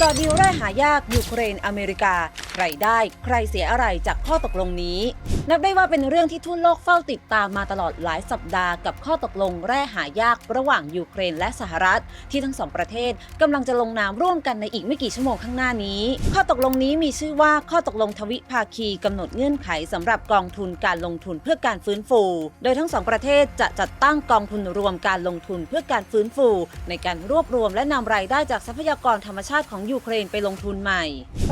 จอดีลแร่หายากยูเครนอเมริกา ใครได้ใครเสียอะไรจากข้อตกลงนี้ นับได้ว่าเป็นเรื่องที่ทั่วโลกเฝ้าติดตามมาตลอดหลายสัปดาห์กับข้อตกลงแร่หายากระหว่างยูเครนและสหรัฐ ที่ทั้งสองประเทศกำลังจะลงนามร่วมกันในอีกไม่กี่ชั่วโมงข้างหน้านี้ ข้อตกลงนี้มีชื่อว่าข้อตกลงทวิภาคีกำหนดเงื่อนไขสำหรับกองทุนการลงทุนเพื่อการฟื้นฟู โดยทั้งสองประเทศจะจัดตั้งกองทุนรวมการลงทุนเพื่อการฟื้นฟู ในการรวบรวมและนำรายได้จากทรัพยากรธรรมชาติของยูเครนไปลงทุนใหม่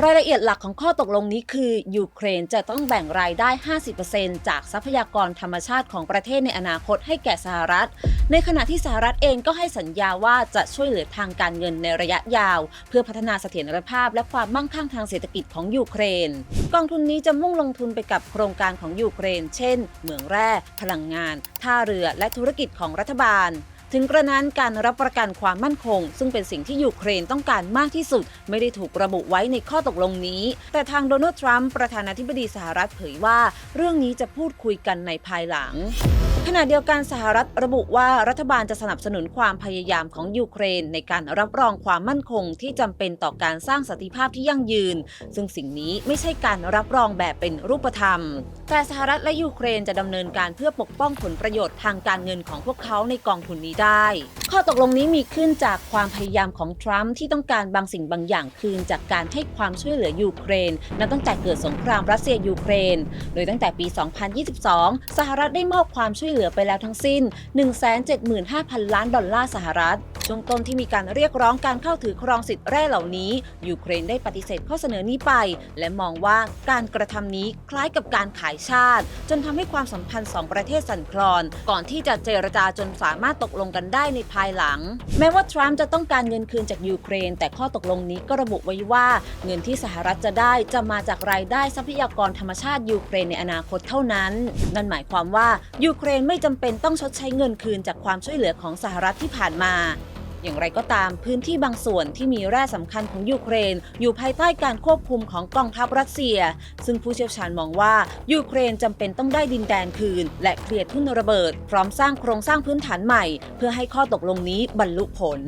รายละเอียดหลักของข้อตกลงนี้คือยูเครนจะต้องแบ่งรายได้ 50%จากทรัพยากรธรรมชาติของประเทศในอนาคตให้แก่สหรัฐ ในขณะที่สหรัฐเองก็ให้สัญญาว่าจะช่วยเหลือทางการเงินในระยะยาว เพื่อพัฒนาเสถียรภาพ และความมั่งคั่งทางเศรษฐกิจของยูเครน กองทุนนี้จะมุ่งลงทุนไปกับโครงการของยูเครน เช่น เหมืองแร่ พลังงาน ท่าเรือ และธุรกิจของรัฐบาล ถึงกระนั้นการรับประกันความมั่นคง ซึ่งเป็นสิ่งที่ยูเครนต้องการมากที่สุด ไม่ได้ถูกระบุไว้ในข้อตกลงนี้ แต่ทางโดนัลด์ทรัมป์ประธานาธิบดีสหรัฐเผยว่า เรื่องนี้จะพูดคุยกันในภายหลัง ขณะเดียวกันสหรัฐระบุว่ารัฐบาลจะสนับสนุนความพยายามของยูเครน ในการรับรองความมั่นคงที่จำเป็นต่อการสร้างสันติภาพที่ยั่งยืน ซึ่งสิ่งนี้ไม่ใช่การรับรองแบบเป็นรูปธรรม แต่สหรัฐและยูเครนจะดำเนินการเพื่อปกป้องผลประโยชน์ทางการเงินของพวกเขาในกองทุนนี้ได้ข้อตกลงนี้มีขึ้นจากความพยายามของทรัมป์ที่ต้องการบางสิ่งบางอย่างคืนจากการให้ความช่วยเหลือยูเครน นับตั้งแต่เกิดสงครามรัสเซียยูเครน โดยตั้งแต่ปี 2022 สหรัฐได้มอบความช่วยเหลือไปแล้วทั้งสิ้น 175,000 ล้านดอลลาร์สหรัฐ ช่วงต้นที่มีการเรียกร้องการเข้าถือครองสิทธิ์แร่เหล่านี้ ยูเครนได้ปฏิเสธข้อเสนอนี้ไป และมองว่าการกระทำนี้คล้ายกับการขายชาติ จนทำให้ความสัมพันธ์สองประเทศสั่นคลอน ก่อนที่จะเจรจาจนสามารถตกลงกันได้ในภายหลัง แม้ว่าทรัมป์จะต้องการเงินคืนจากยูเครน แต่ข้อตกลงนี้ก็ระบุไว้ว่าเงินที่สหรัฐจะได้จะมาจากรายได้ทรัพยากรธรรมชาติยูเครนในอนาคตเท่านั้น นั่นหมายความว่ายูเครนไม่จำเป็นต้องชดใช้เงินคืนจากความช่วยเหลือของสหรัฐที่ผ่านมา อย่างไรก็ตาม พื้นที่บางส่วนที่มีแร่สำคัญของยูเครน อยู่ภายใต้การควบคุมของกองทัพรัสเซีย ซึ่งผู้เชี่ยวชาญมองว่ายูเครนจำเป็นต้องได้ดินแดนคืน และเคลียร์ทุ่นระเบิด พร้อมสร้างโครงสร้างพื้นฐานใหม่ เพื่อให้ข้อตกลงนี้บรรลุผล